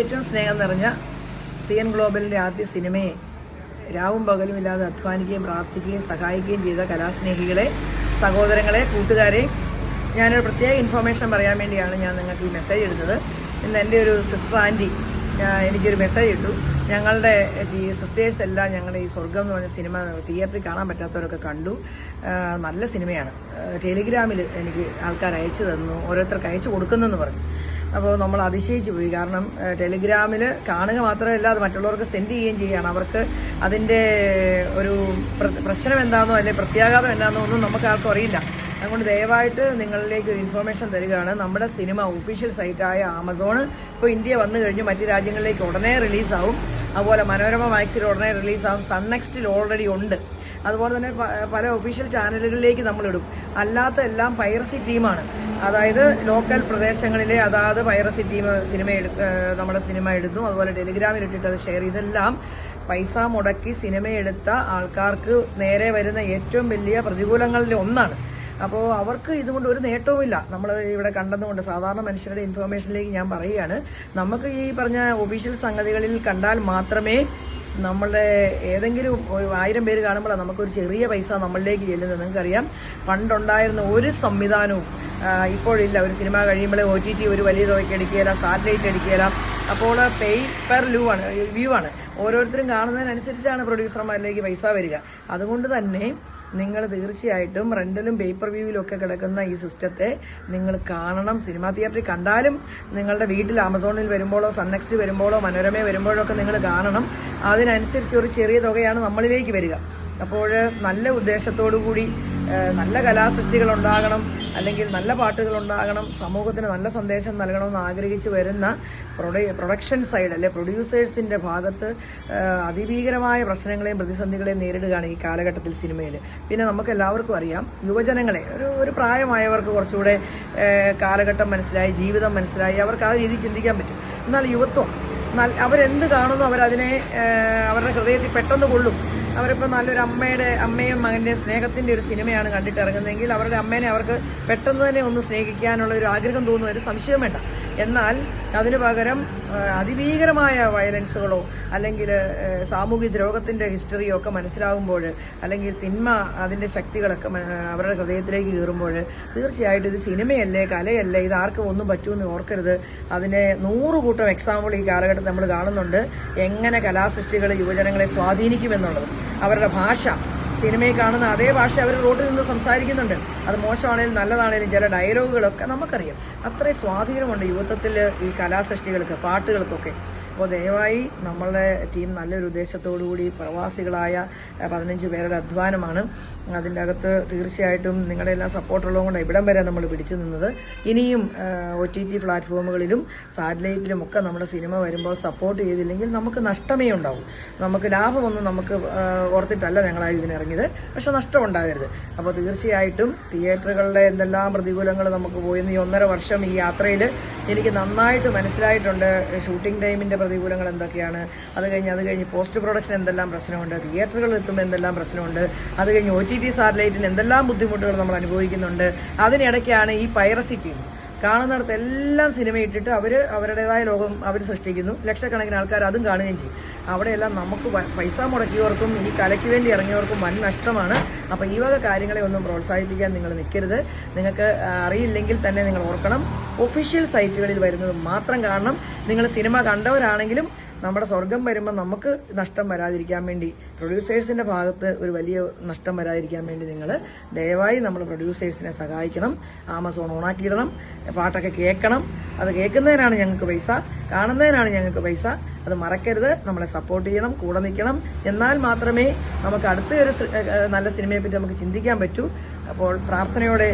ഏറ്റവും സ്നേഹം നിറഞ്ഞ സി എൻ ഗ്ലോബലിന്റെ ആദ്യ സിനിമയെ രാവും പകലും ഇല്ലാതെ അധ്വാനിക്കുകയും പ്രാർത്ഥിക്കുകയും സഹായിക്കുകയും ചെയ്ത കലാസ്നേഹികളെ സഹോദരങ്ങളെ കൂട്ടുകാരെ ഞാനൊരു പ്രത്യേക ഇൻഫർമേഷൻ പറയാൻ വേണ്ടിയാണ് ഞാൻ നിങ്ങൾക്ക് ഈ മെസ്സേജ് ഇടുന്നത്. ഇന്ന് എന്റെ ഒരു സിസ്റ്റർ ആന്റി എനിക്കൊരു മെസ്സേജ് ഇട്ടു. ഞങ്ങളുടെ ഈ സിസ്റ്റേഴ്സ് എല്ലാം ഞങ്ങളുടെ ഈ സ്വർഗം എന്ന് പറഞ്ഞ സിനിമ തിയേറ്ററിൽ കാണാൻ പറ്റാത്തവരൊക്കെ കണ്ടു. നല്ല സിനിമയാണ്. ടെലിഗ്രാമിൽ എനിക്ക് ആൾക്കാർ അയച്ചു തന്നു. ഓരോരുത്തർക്ക് അയച്ചു കൊടുക്കുന്നെന്ന് പറഞ്ഞു. അപ്പോൾ നമ്മൾ അതിശയിച്ചു പോയി. കാരണം ടെലിഗ്രാമിൽ കാണുക മാത്രമല്ല അത് മറ്റുള്ളവർക്ക് സെൻഡ് ചെയ്യുകയും ചെയ്യുകയാണ്. അവർക്ക് അതിന്റെ ഒരു പ്രശ്നം എന്താണെന്നോ അല്ലെങ്കിൽ പ്രത്യാഘാതം എന്താണെന്നോ ഒന്നും നമുക്ക് ആർക്കും അറിയില്ല. അതുകൊണ്ട് ദയവായിട്ട് നിങ്ങളിലേക്ക് ഒരു ഇൻഫർമേഷൻ തരികയാണ്. നമ്മുടെ സിനിമ ഒഫീഷ്യൽ സൈറ്റായ ആമസോൺ ഇപ്പോൾ ഇന്ത്യ വന്നു കഴിഞ്ഞ്. മറ്റ് രാജ്യങ്ങളിലേക്ക് ഉടനെ റിലീസാവും അതുപോലെ മനോരമ മാക്സിൽ ഉടനെ റിലീസാവും സൺ നെക്സ്റ്റിൽ ഓൾറെഡി ഉണ്ട്. അതുപോലെ തന്നെ പല ഒഫീഷ്യൽ ചാനലുകളിലേക്ക് നമ്മളിടും അല്ലാത്ത എല്ലാം പൈറസി ടീമാണ് അതായത് ലോക്കൽ പ്രദേശങ്ങളിലെ അതാത് വൈറസ് ടീം സിനിമ എടു നമ്മുടെ സിനിമ എടുത്തു അതുപോലെ ടെലിഗ്രാമിൽ ഇട്ടിട്ട് അത് ഷെയർ ഇതെല്ലാം പൈസ മുടക്കി സിനിമ എടുത്ത ആൾക്കാർക്ക് നേരെ വരുന്ന ഏറ്റവും വലിയ പ്രതികൂലങ്ങളിൽ ഒന്നാണ്. അപ്പോൾ അവർക്ക് ഇതുകൊണ്ട് ഒരു നേട്ടവുമില്ല. നമ്മൾ ഇവിടെ കണ്ടതുകൊണ്ട് സാധാരണ മനുഷ്യരുടെ ഇൻഫർമേഷനിലേക്ക് ഞാൻ പറയുകയാണ്. നമുക്ക് ഈ പറഞ്ഞ ഒഫീഷ്യൽ സംഗതികളിൽ കണ്ടാൽ മാത്രമേ നമ്മളുടെ ഏതെങ്കിലും ഒരു ആയിരം പേര് കാണുമ്പോഴാണ് നമുക്കൊരു ചെറിയ പൈസ നമ്മളിലേക്ക് ചെല്ലുന്നത്. നിങ്ങൾക്കറിയാം പണ്ടുണ്ടായിരുന്ന ഒരു സംവിധാനവും ഇപ്പോഴില്ല. ഒരു സിനിമ കഴിയുമ്പോൾ ഒ ടി ടി ഒരു വലിയ തുകയ്ക്ക് എടുക്കുകയില്ല സാറ്റലൈറ്റ് എടുക്കുകയില്ല. അപ്പോൾ പേ പെർ ലൂ ആണ് വ്യൂ ആണ്. ഓരോരുത്തരും കാണുന്നതിനനുസരിച്ചാണ് പ്രൊഡ്യൂസർമാരിലേക്ക് പൈസ വരിക. അതുകൊണ്ട് തന്നെ നിങ്ങൾ തീർച്ചയായിട്ടും റെന്റലും പേപ്പർ വ്യൂവിലും ഒക്കെ കിടക്കുന്ന ഈ സിസ്റ്റത്തെ നിങ്ങൾ കാണണം. സിനിമാ തിയേറ്ററിൽ കണ്ടാലും നിങ്ങളുടെ വീട്ടിൽ ആമസോണിൽ വരുമ്പോഴോ സൺനെക്സ്റ്റ് വരുമ്പോഴോ മനോരമ വരുമ്പോഴോ ഒക്കെ നിങ്ങൾ കാണണം. അതിനനുസരിച്ച് ഒരു ചെറിയ തുകയാണ് നമ്മളിലേക്ക് വരിക. അപ്പോൾ നല്ല ഉദ്ദേശത്തോടു കൂടി നല്ല കലാസൃഷ്ടികൾ ഉണ്ടാകണം. അല്ലെങ്കിൽ നല്ല പാട്ടുകൾ ഉണ്ടാകണം സമൂഹത്തിന് നല്ല സന്ദേശം നൽകണമെന്ന് ആഗ്രഹിച്ച് വരുന്ന പ്രൊഡക്ഷൻ സൈഡ് അല്ലെ പ്രൊഡ്യൂസേഴ്സിന്റെ ഭാഗത്ത് അതിഭീകരമായ പ്രശ്നങ്ങളെയും പ്രതിസന്ധികളെയും നേരിടുകയാണ് ഈ കാലഘട്ടത്തിൽ സിനിമയിൽ പിന്നെ നമുക്ക് എല്ലാവർക്കും അറിയാം യുവജനങ്ങളെ ഒരു ഒരു പ്രായമായവർക്ക് കുറച്ചുകൂടെ കാലഘട്ടം മനസ്സിലായി ജീവിതം മനസ്സിലായി അവർക്ക് ആ രീതിയിൽ ചിന്തിക്കാൻ പറ്റും. എന്നാൽ യുവത്വം അവരെന്ത് കാണുന്നു അവരതിനെ അവരുടെ ഹൃദയത്തിൽ പെട്ടെന്ന് കൊള്ളും. അവരിപ്പോൾ നല്ലൊരു അമ്മയുടെ അമ്മയും മകന്റെ സ്നേഹത്തിന്റെ ഒരു സിനിമയാണ് കണ്ടിട്ട് ഇറങ്ങുന്നതെങ്കിൽ അവരുടെ അമ്മേനെ അവർക്ക് പെട്ടെന്ന് തന്നെ ഒന്ന് സ്നേഹിക്കാനുള്ള ഒരു ആഗ്രഹം തോന്നുന്ന ഒരു സംശയം വേണ്ട. എന്നാൽ അതിനു പകരം അതിഭീകരമായ വയലൻസുകളോ അല്ലെങ്കിൽ സാമൂഹിക ദ്രോഹത്തിന്റെ ഹിസ്റ്ററിയോ ഒക്കെ മനസ്സിലാകുമ്പോൾ അല്ലെങ്കിൽ തിന്മ അതിന്റെ ശക്തികളൊക്കെ അവരുടെ ഹൃദയത്തിലേക്ക് കയറുമ്പോൾ തീർച്ചയായിട്ടും ഇത് സിനിമയല്ലേ കലയല്ലേ ഇത് ആർക്കും ഒന്നും പറ്റുമെന്ന് ഓർക്കരുത്. അതിനെ നൂറ് കൂട്ടം എക്സാമ്പിൾ ഈ കാലഘട്ടത്തിൽ നമ്മൾ കാണുന്നുണ്ട്. എങ്ങനെ കലാസൃഷ്ടികൾ യുവജനങ്ങളെ സ്വാധീനിക്കുമെന്നുള്ളത്. അവരുടെ ഭാഷ സിനിമയിൽ കാണുന്ന അതേ ഭാഷ അവർ റോഡിൽ നിന്ന് സംസാരിക്കുന്നുണ്ട്. അത് മോശമാണെങ്കിലും നല്ലതാണെങ്കിലും ചില ഡയലോഗുകളൊക്കെ നമുക്കറിയാം. അത്രയും സ്വാധീനമുണ്ട് യുവത്വത്തിൽ ഈ കലാസൃഷ്ടികൾക്ക് പാട്ടുകൾക്കൊക്കെ. അപ്പോൾ ദയവായി നമ്മളുടെ ടീം നല്ലൊരു ഉദ്ദേശത്തോടു കൂടി പ്രവാസികളായ പതിനഞ്ച് പേരുടെ അധ്വാനമാണ്. അതിന്റെ അകത്ത് തീർച്ചയായിട്ടും നിങ്ങളുടെ എല്ലാം സപ്പോർട്ടുള്ളതുകൊണ്ട് ഇവിടം വരെ നമ്മൾ പിടിച്ചു നിന്നത്. ഇനിയും ഒ ടി ടി പ്ലാറ്റ്ഫോമുകളിലും സാറ്റലൈറ്റിലും ഒക്കെ നമ്മുടെ സിനിമ വരുമ്പോൾ സപ്പോർട്ട് ചെയ്തില്ലെങ്കിൽ നമുക്ക് നഷ്ടമേ ഉണ്ടാവും. നമുക്ക് ലാഭമൊന്നും നമുക്ക് ഓർത്തിട്ടല്ല ഞങ്ങളാരും ഇതിനിറങ്ങിയത് പക്ഷെ നഷ്ടം ഉണ്ടാകരുത്. അപ്പോൾ തീർച്ചയായിട്ടും തിയേറ്ററുകളുടെ എന്തെല്ലാം പ്രതികൂലങ്ങൾ നമുക്ക് പോയി ഈ ഒന്നര വർഷം ഈ യാത്രയിൽ എനിക്ക് നന്നായിട്ട് മനസ്സിലായിട്ടുണ്ട് ഷൂട്ടിംഗ് ടൈമിന്റെ പ്രതികൂലങ്ങൾ എന്തൊക്കെയാണ്. അത് കഴിഞ്ഞ് അത് കഴിഞ്ഞ് പോസ്റ്റ് പ്രൊഡക്ഷൻ എന്തെല്ലാം പ്രശ്നമുണ്ട് തിയേറ്ററുകളിൽ എത്തുമ്പോൾ എന്തെല്ലാം പ്രശ്നമുണ്ട് അത് കഴിഞ്ഞ് ഒ ടി ടി സാറ്റലൈറ്റിന് എന്തെല്ലാം ബുദ്ധിമുട്ടുകൾ നമ്മൾ അനുഭവിക്കുന്നുണ്ട് അതിനിടയ്ക്കാണ് ഈ പൈറസി ടീം. കാണുന്നിടത്ത് എല്ലാം സിനിമ ഇട്ടിട്ട് അവർ അവരുടേതായ ലോകം അവർ സൃഷ്ടിക്കുന്നു. ലക്ഷക്കണക്കിന് ആൾക്കാർ അതും കാണുകയും ചെയ്യും. അവിടെയെല്ലാം നമുക്ക് പൈസ മുടക്കിയവർക്കും ഈ കലയ്ക്ക് വേണ്ടി ഇറങ്ങിയവർക്കും വൻ നഷ്ടമാണ്. അപ്പോൾ ഈ വക കാര്യങ്ങളെ ഒന്നും പ്രോത്സാഹിപ്പിക്കാൻ നിങ്ങൾ നിൽക്കരുത്. നിങ്ങൾക്ക് അറിയില്ലെങ്കിൽ തന്നെ നിങ്ങൾ ഓർക്കണം. ഒഫീഷ്യൽ സൈറ്റുകളിൽ വരുന്നത് മാത്രം കാണണം. നിങ്ങൾ സിനിമ കണ്ടവരാണെങ്കിലും നമ്മുടെ സ്വർഗം വരുമ്പോൾ നമുക്ക് നഷ്ടം വരാതിരിക്കാൻ വേണ്ടി പ്രൊഡ്യൂസേഴ്സിന്റെ ഭാഗത്ത് ഒരു വലിയ നഷ്ടം വരാതിരിക്കാൻ വേണ്ടി നിങ്ങൾ ദയവായി നമ്മൾ പ്രൊഡ്യൂസേഴ്സിനെ സഹായിക്കണം ആമസോൺ ഓണാക്കിയിടണം പാട്ടൊക്കെ കേൾക്കണം. അത് കേൾക്കുന്നതിനാണ് ഞങ്ങൾക്ക് പൈസ കാണുന്നതിനാണ് ഞങ്ങൾക്ക് പൈസ. അത് മറക്കരുത് നമ്മളെ സപ്പോർട്ട് ചെയ്യണം കൂടെ നിൽക്കണം. എന്നാൽ മാത്രമേ നമുക്ക് അടുത്ത ഒരു നല്ല സിനിമയെപ്പറ്റി നമുക്ക് ചിന്തിക്കാൻ പറ്റൂ. അപ്പോൾ പ്രാർത്ഥനയോടെ